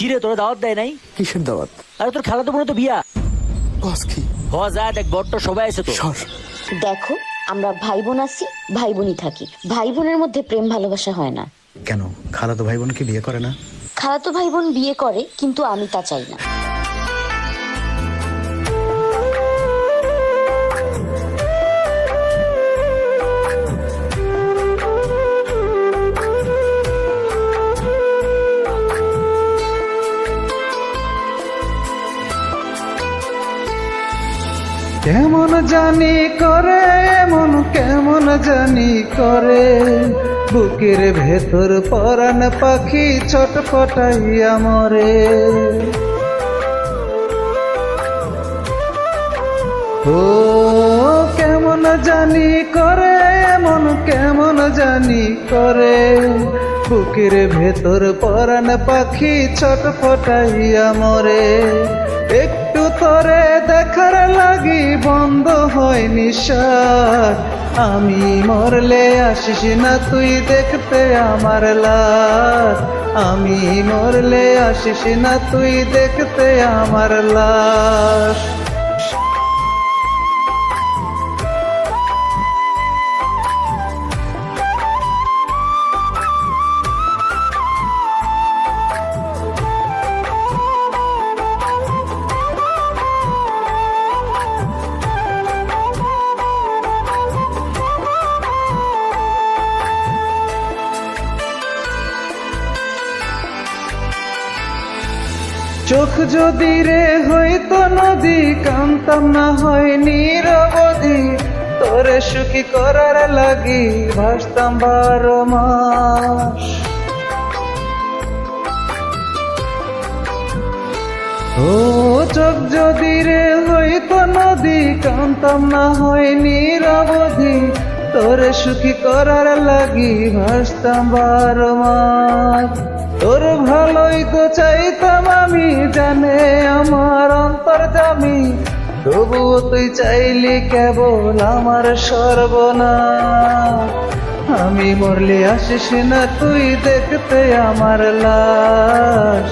কিরে তোরা দাওয়াত দেয় নাই? কিসের দাওয়াত? আরে তোর খেলা তো মনে তো বিয়া। বস কি? হ যা দেখ সবাই আছে তো। সর। দেখো আমরা ভাই বোন আছি ভাই বোনই থাকি। ভাই বোনের মধ্যে প্রেম ভালোবাসা হয় না। কেন? খালাতো ভাই বোনকে বিয়ে করে না? খালাতো ভাই বোন বিয়ে করে কিন্তু আমি তা চাই না। কেমন জানি করে এমন কেমন জানি করে। বুকের ভেতর পরাণ পাখি ছটফটাইয়া মরে। ও কেমন জানি করে এমন কেমন জানি করে। বুকের ভেতর পরাণ পাখি ছটফটাইয়া মরে। একটু তরে দেখার লাগি বন্ধ হয় নিশার আমি মরলে আসিস না তুই দেখতে আমার লাশ। আমি মরলে আসিস না তুই দেখতে আমার লাশ। চোখ যদি রে হইতো নদী কান্তাম না হয় নিরবধি তোরে সুখী করার লাগি ভাসতাম বারো মাস। ও চোখ যদি রে হইতো নদী কান্তাম না হয় নিরবধি তোরে সুখী করার লাগি ভাসতাম বারো মাস তোর ভালোই তো চাইতাম আমি, জানে আমার অন্তর জামি তবুও তুই চাইলি কেবল আমার সর্বনা আমি মরলে আসিস না তুই দেখতে আমার লাশ।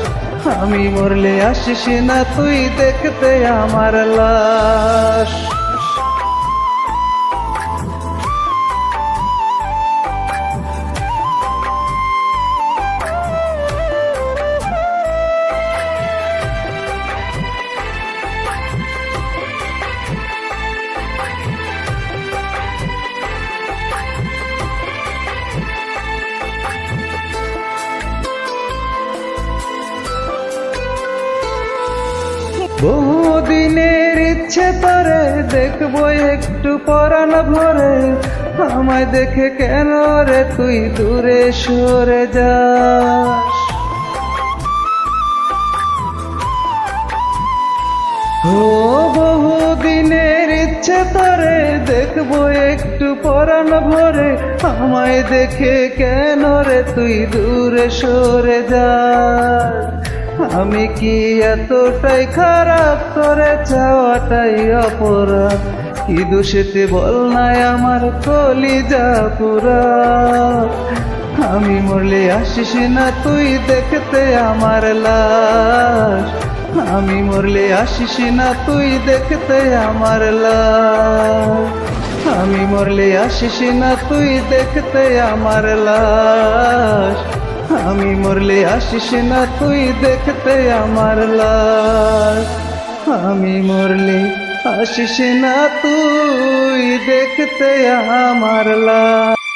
আমি মরলে আসিস না তুই দেখতে আমার লাশ। বহুদিনের ইচ্ছে তোরে দেখব একটু পরাণ ভরে। আমায় দেখে কেন রে তুই দূরে সরে যাস? ও বহুদিনের ইচ্ছে তোরে দেখব একটু পরাণ ভরে। আমায় দেখে কেন রে তুই দূরে সরে যাস? আমি কি এতটাই খারাপ? করে চাওয়াটাই অপরাধ। কি দোষেতে বল নাই আমার কলিজা পুরা। আমি মরলে আসিস না তুই দেখতে আমার লাশ। আমি মরলে আসিস না তুই দেখতে আমার লাশ। আমি মরলে আসিস না তুই দেখতে আমার লাশ। আমি মরলে আসিস না, তুই দেখতে আমার লাশ। আমি মরলে আসিস না, তুই দেখতে আমার লাশ।